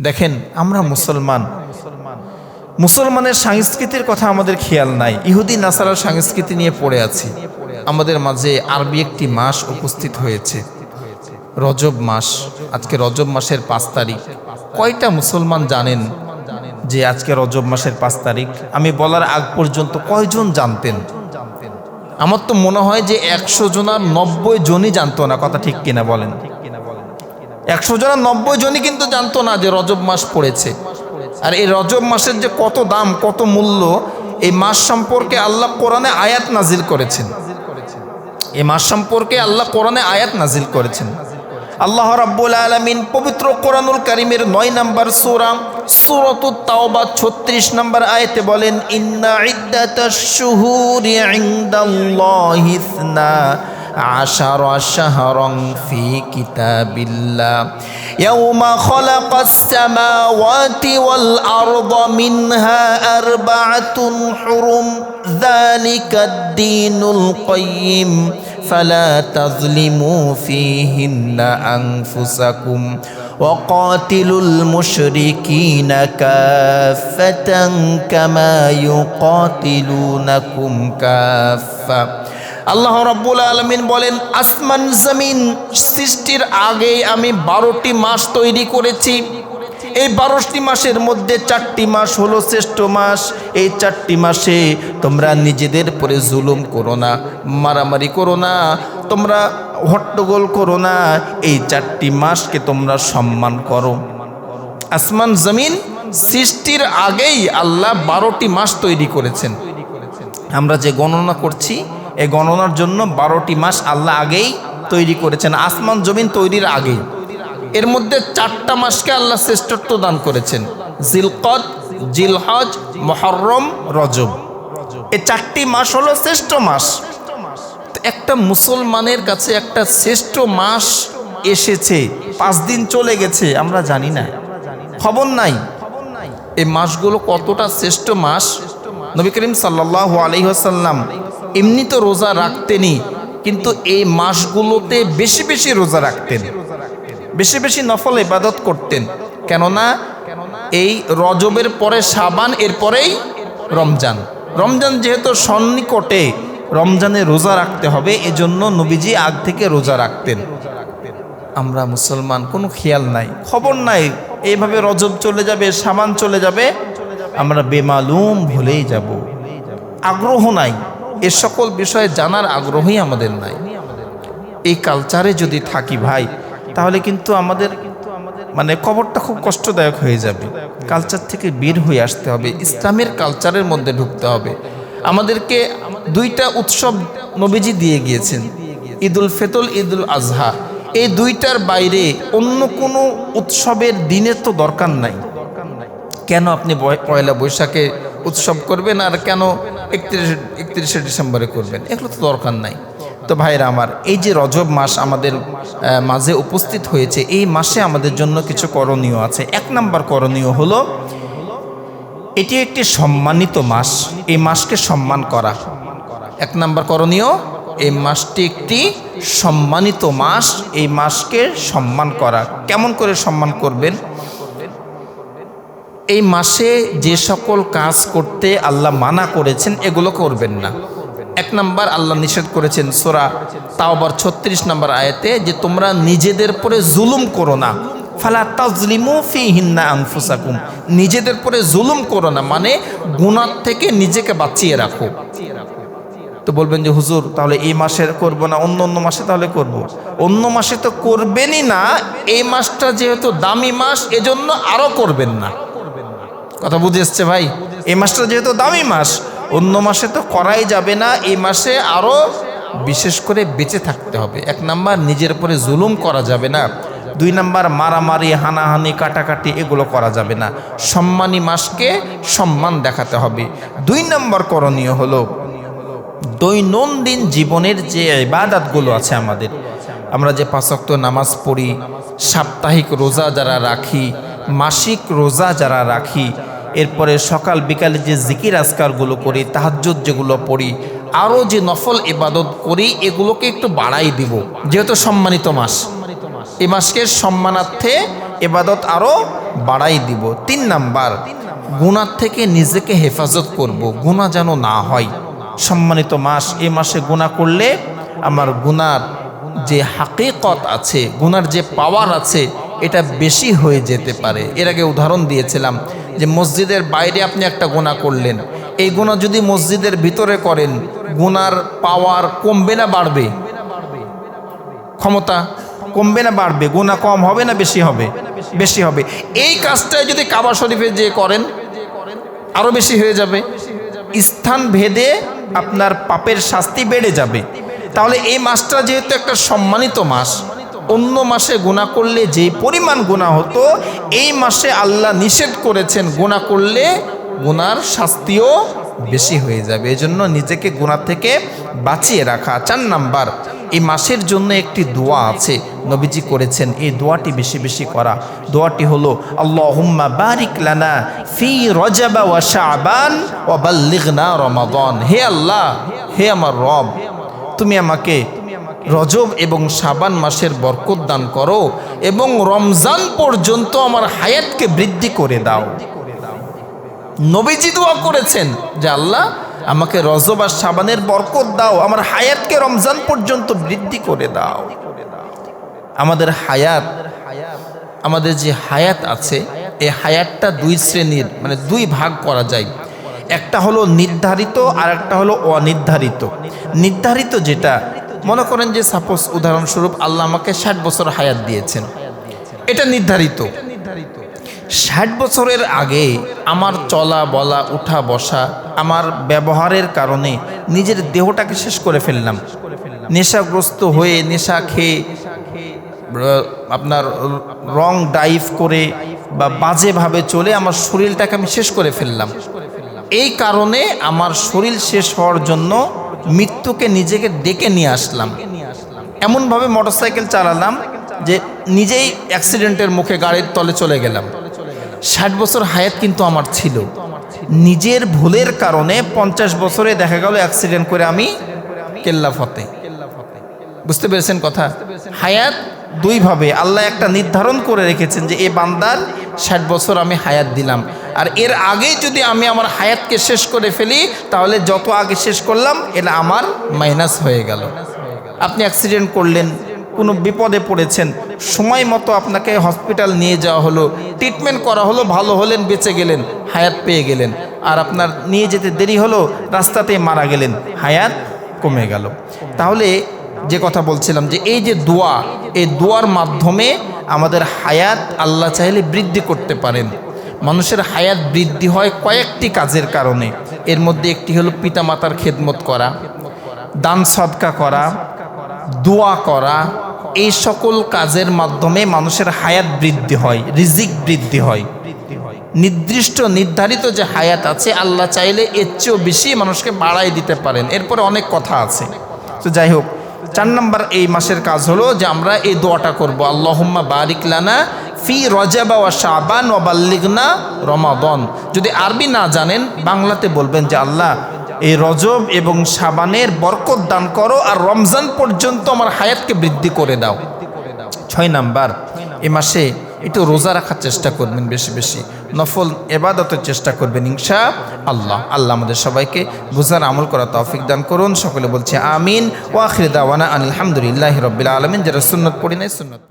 দেখেন, আমরা মুসলমান। মুসলমানের সংস্কৃতির কথা আমাদের খেয়াল নাই। ইহুদি, নাসারার সংস্কৃতি নিয়ে পড়ে আছি। আমাদের মাঝে আরবি একটি মাস উপস্থিত হয়েছে। রজব মাস। আজকে রজব মাসের পাঁচ তারিখ। কয়টা মুসলমান জানেন যে আজকে রজব মাসের পাঁচ তারিখ? আমি বলার আগ পর্যন্ত কয়জন জানতেন? আমার তো মনে হয় যে একশো জনার নব্বই জনই জানতো না, কথা ঠিক কিনা বলেন। একশো জনের নব্বই জনই কিন্তু জানতো না যে রজব মাস পড়েছে। আর এই রজব মাসের যে কত দাম, কত মূল্য, এই মাস সম্পর্কে আল্লাহ কোরআনে আয়াত নাজিল করেছেন। এই মাস সম্পর্কে আল্লাহ কোরআনে আয়াত নাজিল করেছেন। আল্লাহ রাব্বুল আলামিন পবিত্র কোরআনুল কারিমের নয় নাম্বার সূরা, সূরাতুত তাওবা 36 নাম্বার আয়াতে বলেন, ইন্না ইদ্দাতাশ শুহুরি ইনদাল্লাহি عشر شهرا في كتاب الله. يوم خلق السماوات والأرض منها أربعة حرم ذلك الدين القيم. فلا تظلموا فيهن أنفسكم. وقاتلوا المشركين كافة كما يقاتلونكم كافة. আল্লাহ রাব্বুল আলমিন বলেন, আসমান জমিন সৃষ্টির আগে আমি বারোটি মাস তৈরি করেছি। এই বারোটি মাসের মধ্যে চারটি মাস হলো শ্রেষ্ঠ মাস। এই চারটি মাসে তোমরা নিজেদের পরে জুলুম করো না, মারামারি করো না, তোমরা হট্টগোল করো না। এই চারটি মাসকে তোমরা সম্মান করো। আসমান জমিন সৃষ্টির আগেই আল্লাহ বারোটি মাস তৈরি করেছেন। আমরা যে গণনা করছি এই গণনার জন্য বারোটি মাস আল্লাহ আগেই তৈরি করেছেন। আসমান জমিন তৈরির আগেই এর মধ্যে চারটা মাসকে আল্লাহ শ্রেষ্ঠত্ব দান করেছেন। জিলকদ, জিলহজ, মহরম, রজব। এই চারটি মাস হলো শ্রেষ্ঠ মাস। একটা মুসলমানের কাছে একটা শ্রেষ্ঠ মাস এসেছে। পাঁচ দিন চলে গেছে, আমরা জানি না। খবর নাই। এই মাসগুলো কতটা শ্রেষ্ঠ মাস? নবী করিম সাল্লাহ আলহিহাসাল্লাম এমনি তো রোজা রাখতেনই, কিন্তু এই মাসগুলোতে বেশি বেশি রোজা রাখতেন। বেশি বেশি নফল ইবাদত করতেন। কেননা এই রজবের পরে সাবান এরপরেই রমজান। রমজান যেহেতু সন্নিকটে, রমজানে রোজা রাখতে হবে, এজন্য নবীজি আগ থেকে রোজা রাখতেন। আমরা মুসলমান, কোনো খেয়াল নাই, খবর নাই, এইভাবে রজব চলে যাবে সাবান চলে যাবে, আমরা বেমালুম ভুলেই যাব। আগ্রহ নাই। এ সকল বিষয়ে জানার আগ্রহই আমাদের নাই। এই কালচারে যদি থাকি ভাই, তাহলে কিন্তু আমাদের মানে কবরটা খুব কষ্টদায়ক হয়ে যাবে। কালচার থেকে বের হয়ে আসতে হবে, ইসলামের কালচারের মধ্যে ঢুকতে হবে। আমাদেরকে দুইটা উৎসব নবীজি দিয়ে গিয়েছেন, ঈদুল ফেতল ঈদুল আজহা। এই দুইটার বাইরে অন্য কোনো উৎসবের দিনের তো দরকার নাই। কেন আপনি পয়লা বৈশাখে উৎসব করবেন আর কেন একত্রিশে একত্রিশে ডিসেম্বরে করবেন। এগুলো তো দরকার নাই। তো ভাইরা আমার, এই যে রজব মাস আমাদের মাঝে উপস্থিত হয়েছে, এই মাসে আমাদের জন্য কিছু করণীয় আছে। এক নাম্বার করণীয় হলো, এটি একটি সম্মানিত মাস। এই মাসকে সম্মান করা। এক নাম্বার করণীয়, এই মাসটি একটি সম্মানিত মাস। এই মাসকে সম্মান করা। কেমন করে সম্মান করবেন? এই মাসে যে সকল কাজ করতে আল্লাহ মানা করেছেন, এগুলো করবেন না। এক নাম্বার আল্লাহ নিষেধ করেছেন সোরা তাও আবার ছত্রিশ নাম্বার আয়াতে যে তোমরা নিজেদের পরে জুলুম করো না। ফালা তাজলিমু ফি হিন্না আনফুসাকুম। নিজেদের পরে জুলুম করো না মানে গুনার থেকে নিজেকে বাঁচিয়ে রাখো। তো বলবেন যে, হুজুর, তাহলে এই মাসে করব না, অন্য অন্য মাসে তাহলে করব। অন্য মাসে তো করবেনই না, এই মাসটা যেহেতু দামি মাস, এজন্য আরও করবেন না। কথা বুঝে এসছে ভাই। এই মাসটা যেহেতু দামি মাস, অন্য মাসে তো করাই যাবে না, এই মাসে আরও বিশেষ করে বেঁচে থাকতে হবে। এক নাম্বার, নিজের উপরে জুলুম করা যাবে না। দুই নাম্বার, মারামারি, হানাহানি, কাটাকাটি, এগুলো করা যাবে না। সম্মানী মাসকে সম্মান দেখাতে হবে। দুই নাম্বার করণীয় হলো, দৈনন্দিন জীবনের যে ইবাদাতগুলো আছে আমাদের, আমরা যে পাঁচক্ত নামাজ পড়ি, সাপ্তাহিক রোজা যারা রাখি, মাসিক রোজা যারা রাখি এরপরে সকাল বিকালে যে জিকির আজকারগুলো করি, তাহাজ্জুদ যেগুলো পড়ি, আরও যে নফল ইবাদত করি, এগুলোকে একটু বাড়াই দিব। যেহেতু সম্মানিত মাস, এ মাসকে সম্মানার্থে এবাদত আরও বাড়াই দিব। তিন নাম্বার, গুনার থেকে নিজেকে হেফাজত করব। গুণা যেন না হয়। সম্মানিত মাস, এ মাসে গুণা করলে আমার গুনার যে হাকিকত আছে, গুনার যে পাওয়ার আছে, এটা বেশি হয়ে যেতে পারে। এর আগে উদাহরণ দিয়েছিলাম যে মসজিদের বাইরে আপনি একটা গোনা করলেন। এই গোনা যদি মসজিদের ভিতরে করেন, গুনার পাওয়ার কমবে না বাড়বে? ক্ষমতা কমবে না বাড়বে? গুণা কম হবে না বেশি হবে? বেশি হবে। এই কাজটাই যদি কাবা শরীফে যে করেন আরও বেশি হয়ে যাবে। স্থান ভেদে আপনার পাপের শাস্তি বেড়ে যাবে। তাহলে এই মাসটা যেহেতু একটা সম্মানিত মাস অন্য মাসে গুণা করলে যে পরিমাণ গুণা হতো, এই মাসে আল্লাহ নিষেধ করেছেন গুণা করলে গুনার শাস্তিও বেশি হয়ে যাবে। এজন্য নিজেকে গুণা থেকে বাঁচিয়ে রাখা। চার নাম্বার, এই মাসের জন্য একটি দোয়া আছে। নবীজি করেছেন, এই দোয়াটি বেশি বেশি করা। দোয়াটি হলো লানা ফি রজাবা ওয়া হে আল্লাহ, হে আমার রব, তুমি আমাকে রজব এবং সাবান মাসের বরকত দান করো এবং রমজান পর্যন্ত আমার হায়াতকে বৃদ্ধি করে দাও। নবীজি দোয়া করেছেন যে, আল্লাহ, আমাকে রজব আর সাবানের বরকত দাও, আমার হায়াতকে রমজান পর্যন্ত বৃদ্ধি করে দাও। আমাদের হায়াত, আমাদের যে হায়াত আছে, এই হায়াতটা দুই শ্রেণির মানে দুই ভাগ করা যায়। একটা হলো নির্ধারিত আর একটা হলো অনির্ধারিত। নির্ধারিত যেটা মনে করেন যে সাপোজ উদাহরণস্বরূপ আল্লাহ আমাকে ষাট বছর হায়াত দিয়েছেন। এটা নির্ধারিত। ষাট বছরের আগে আমার চলা, বলা, উঠা, বসা, আমার ব্যবহারের কারণে নিজের দেহটাকে শেষ করে ফেললাম। নেশাগ্রস্ত হয়ে, নেশা খেয়ে আপনার রং ডাইভ করে বা বাজেভাবে চলে আমার শরীরটাকে আমি শেষ করে ফেললাম। এই কারণে আমার শরীর শেষ হওয়ার জন্য মৃত্যুকে নিজেকে ডেকে নিয়ে আসলাম। এমনভাবে মোটরসাইকেল চালালাম যে নিজেই অ্যাক্সিডেন্টের মুখে গাড়ির তলে চলে গেলাম। ষাট বছর হায়াত কিন্তু আমার ছিল। নিজের ভুলের কারণে পঞ্চাশ বছরে দেখা গেল অ্যাক্সিডেন্ট করে আমি কেল্লা ফতে বুঝতে পেরেছেন কথা? হায়াত দুইভাবে। আল্লাহ একটা নির্ধারণ করে রেখেছেন যে, এ বান্দার ষাট বছর আমি হায়াত দিলাম। আর এর আগেই যদি আমি আমার হায়াতকে শেষ করে ফেলি, তাহলে যত আগে শেষ করলাম, এটা আমার মাইনাস হয়ে গেল। আপনি অ্যাক্সিডেন্ট করলেন, কোনো বিপদে পড়েছেন, সময় মতো আপনাকে হসপিটাল নিয়ে যাওয়া হলো ট্রিটমেন্ট করা হলো, ভালো হলেন, বেঁচে গেলেন, হায়াত পেয়ে গেলেন, আর আপনার নিয়ে যেতে দেরি হলো, রাস্তাতেই মারা গেলেন, হায়াত কমে গেল। তাহলে যে কথা বলছিলাম যে এই যে দোয়া, এই দোয়ার মাধ্যমে আমাদের হায়াত আল্লাহ চাইলে বৃদ্ধি করতে পারেন। মানুষের হায়াত বৃদ্ধি হয় কয়েকটি কাজের কারণে। এর মধ্যে একটি হলো পিতামাতার খেদমত করা, দান সদকা করা, দোয়া করা। এই সকল কাজের মাধ্যমে মানুষের হায়াত বৃদ্ধি হয়, রিজিক বৃদ্ধি হয়। নির্দিষ্ট, নির্ধারিত যে হায়াত আছে, আল্লাহ চাইলে এর চেয়েও বেশি মানুষকে বাড়াই দিতে পারেন। এরপরে অনেক কথা আছে। তো যাই হোক, চার নম্বর এই মাসের কাজ হলো যে আমরা এই দোয়াটা করব। আল্লাহম্মা বারিক লানা ফি রজাবা ওয়া শাবান ওয়া বাল্লিগনা রমাদন। যদি আরবি না জানেন, বাংলাতে বলবেন যে আল্লাহ, এই রজব এবং সাবানের বরকত দান করো আর রমজান পর্যন্ত আমার হায়াতকে বৃদ্ধি করে দাও। ছয় নাম্বার, এ মাসে একটু রোজা রাখার চেষ্টা করবেন বেশি বেশি। নফল এবাদতের চেষ্টা করবেন ইনশা আল্লাহ। আল্লাহ আমাদের সবাইকে বোঝার আমল করা তৌফিক দান করুন। সকলে বলছে আমিন। ওয়াখির দাওয়ানা আলহামদুলিল্লাহ রবিল আলমিন। যারা সুন্নত পড়ি নাই, সুন্নত